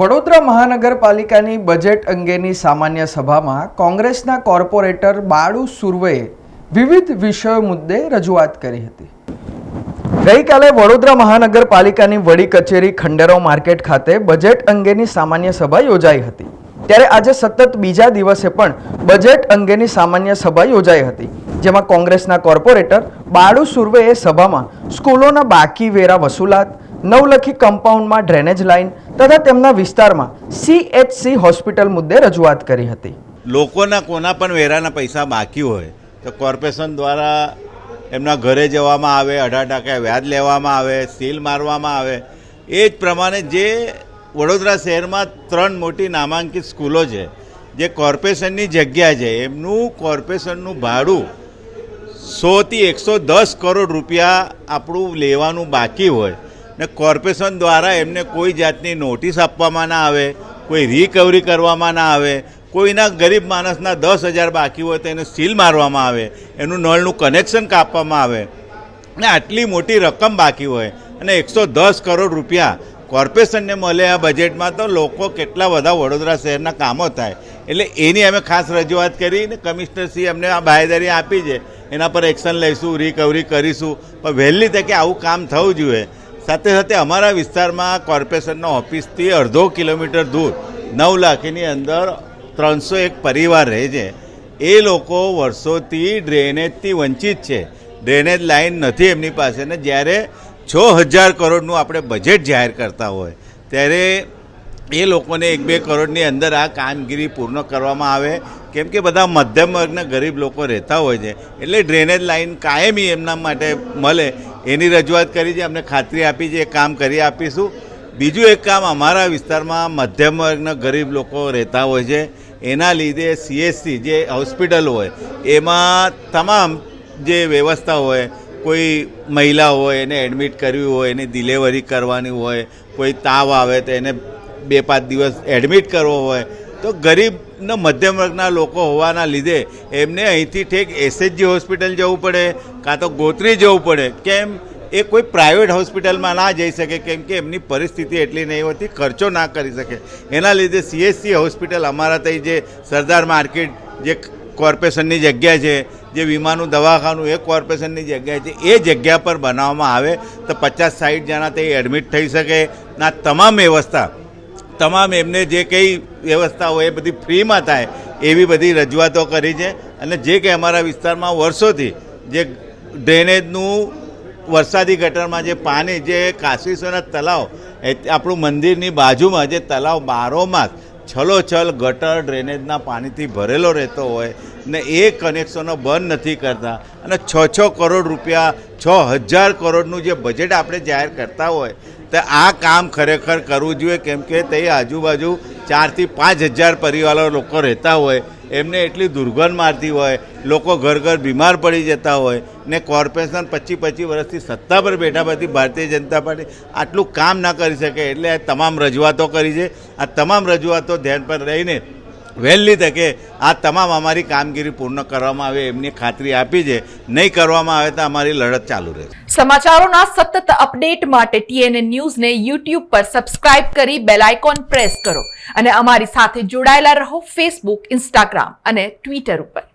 વડોદરા મહાનગરપાલિકાની બજેટ અંગેની સામાન્ય સભામાં કોંગ્રેસના કોર્પોરેટર બાળુ સુર્વેએ વિવિધ વિષયો મુદ્દે રજૂઆત કરી હતી. ગઈકાલે વડોદરા મહાનગરપાલિકાની વડી કચેરી ખંડેરાવ માર્કેટ ખાતે બજેટ અંગેની સામાન્ય સભા યોજાઈ હતી. ત્યારે આજે સતત બીજા દિવસે પણ બજેટ અંગેની સામાન્ય સભા યોજાઈ હતી, જેમાં કોંગ્રેસના કોર્પોરેટર બાળુ સુર્વેએ સભામાં સ્કૂલોના બાકી વેરા વસૂલાત નવલખી કમ્પાઉન્ડમાં ડ્રેનેજ લાઇન તથા તેમના વિસ્તારમાં સીએચસી હોસ્પિટલ મુદ્દે રજૂઆત કરી હતી. લોકોના કોના પણ વેરાના પૈસા બાકી હોય તો કોર્પોરેશન દ્વારા એમના ઘરે જવામાં આવે, અઢાર ટકા વ્યાજ લેવામાં આવે, સીલ મારવામાં આવે. એ જ પ્રમાણે જે વડોદરા શહેરમાં ત્રણ મોટી નામાંકિત સ્કૂલો છે, જે કોર્પોરેશનની જગ્યા છે, એમનું કોર્પોરેશનનું ભાડું સોથી એકસો દસ કરોડ રૂપિયા આપણું લેવાનું બાકી હોય. ને કોર્પોરેશન દ્વારા એમને કોઈ જાતની નોટિસ આપવામાં ના આવે, કોઈ રિકવરી કરવામાં ના આવે, કોઈના ગરીબ માણસના દસ હજાર બાકી હોય તો એને સીલ મારવામાં આવે, એનું નળનું કનેક્શન કાપવામાં આવે. ને આટલી મોટી રકમ બાકી હોય અને એકસો દસ કરોડ રૂપિયા કોર્પોરેશનને મળે આ બજેટમાં તો લોકો કેટલા બધા વડોદરા શહેરના કામો થાય. એટલે એની અમે ખાસ રજૂઆત કરી ને કમિશનરશ્રી અમને આ બાહેદારી આપી છે. એના પર એક્શન લઈશું રિકવરી કરીશું. પણ વહેલી તકે આવું કામ થવું જોઈએ. સાથે સાથે અમારા વિસ્તારમાં કોર્પોરેશનનો ઓફિસથી અડધો કિલોમીટર દૂર, નવ લાખની અંદર ત્રણસો એક પરિવાર રહે છે. એ લોકો વર્ષોથી ડ્રેનેજથી વંચિત છે. ડ્રેનેજ લાઇન નથી એમની પાસે ને જ્યારે છ હજાર કરોડનું આપણે બજેટ જાહેર કરતા હોય, ત્યારે એ લોકોને એક બે કરોડની અંદર આ કામગીરી પૂર્ણ કરવામાં આવે. કેમ કે બધા મધ્યમ વર્ગના ગરીબ લોકો રહેતા હોય છે. એટલે ડ્રેનેજ લાઇન કાયમી એમના માટે મળે. એની રજૂઆત કરી છે, અમને ખાતરી આપી છે એ કામ કરી આપીશું. બીજું એક કામ અમારા વિસ્તારમાં મધ્યમ વર્ગના ગરીબ લોકો રહેતા હોય છે. એના લીધે સીએસસી જે હોસ્પિટલ હોય, એમાં તમામ જે વ્યવસ્થા હોય, કોઈ મહિલા હોય, એને એડમિટ કરવી હોય, એની ડિલેવરી કરવાની હોય, કોઈ તાવ આવે તો એને બે પાંચ દિવસ એડમિટ કરવો હોય, તો ગરીબના મધ્યમ વર્ગના લોકો હોવાના લીધે એમને અહીંથી ઠેક એસએચજી હોસ્પિટલ જવું પડે, કાં તો ગોત્રી જવું પડે. કેમ? એ કોઈ પ્રાઇવેટ હોસ્પિટલમાં ના જઈ શકે, કેમ કે એમની પરિસ્થિતિ એટલી નહીં હોતી, ખર્ચો ના કરી શકે. એના લીધે સીએસસી હોસ્પિટલ અમારા ત્યાં જે સરદાર માર્કેટ જે કોર્પોરેશનની જગ્યા છે, જે વીમાનું દવાખાનું એ કોર્પોરેશનની જગ્યા છે, એ જગ્યા પર બનાવવામાં આવે, તો પચાસ સાઠ જણા તે એડમિટ થઈ શકે. ના, તમામ વ્યવસ્થા તમામ એમને જે કંઈ વ્યવસ્થા હોય એ બધી ફ્રીમાં થાય, એવી બધી રજૂઆતો કરી છે. અને જે કે અમારા વિસ્તારમાં વર્ષોથી જે ડ્રેનેજનું વરસાદી ગટરમાં જે પાણી, જે કાશીસોના તલાવ આપણું મંદિરની બાજુમાં જે તલાવ બારોમાસ છલોછલ ગટર ડ્રેનેજના પાણીથી ભરેલો રહેતો હોય ને એ કનેક્શનો બંધ નથી કરતા. અને છ છ કરોડ રૂપિયા છ હજાર કરોડનું જે બજેટ આપણે જાહેર કરતા હોય, તો આ કામ ખરેખર કરવું જોઈએ, કેમ કે તે આજુબાજુ ચારથી પાંચ હજાર પરિવારો લોકો રહેતા હોય, એમને એટલી દુર્ગંધ મારતી હોય, લોકો ઘર ઘર બીમાર પડી જતા હોય, ને કોર્પોરેશન પચીસ પચીસ વર્ષથી સત્તા પર બેઠા પછી ભારતીય જનતા પાર્ટી આટલું કામ ના કરી શકે, એટલે આ તમામ રજૂઆતો કરી છે. આ તમામ રજૂઆતો ધ્યાન પર રહીને વહેલી તકે આ તમામ અમારી કામગીરી પૂર્ણ કરવામાં આવે, એમની ખાતરી આપી છે. નહીં કરવામાં આવે તો અમારી લડત ચાલુ રહેશે. સમાચારોના સતત અપડેટ માટે ટીએનએ ન્યૂઝને યુટ્યુબ પર સબસ્ક્રાઇબ કરી બેલ આઇકોન પ્રેસ કરો અને અમારી સાથે જોડાયેલા રહો ફેસબુક ઇન્સ્ટાગ્રામ અને ટ્વિટર ઉપર.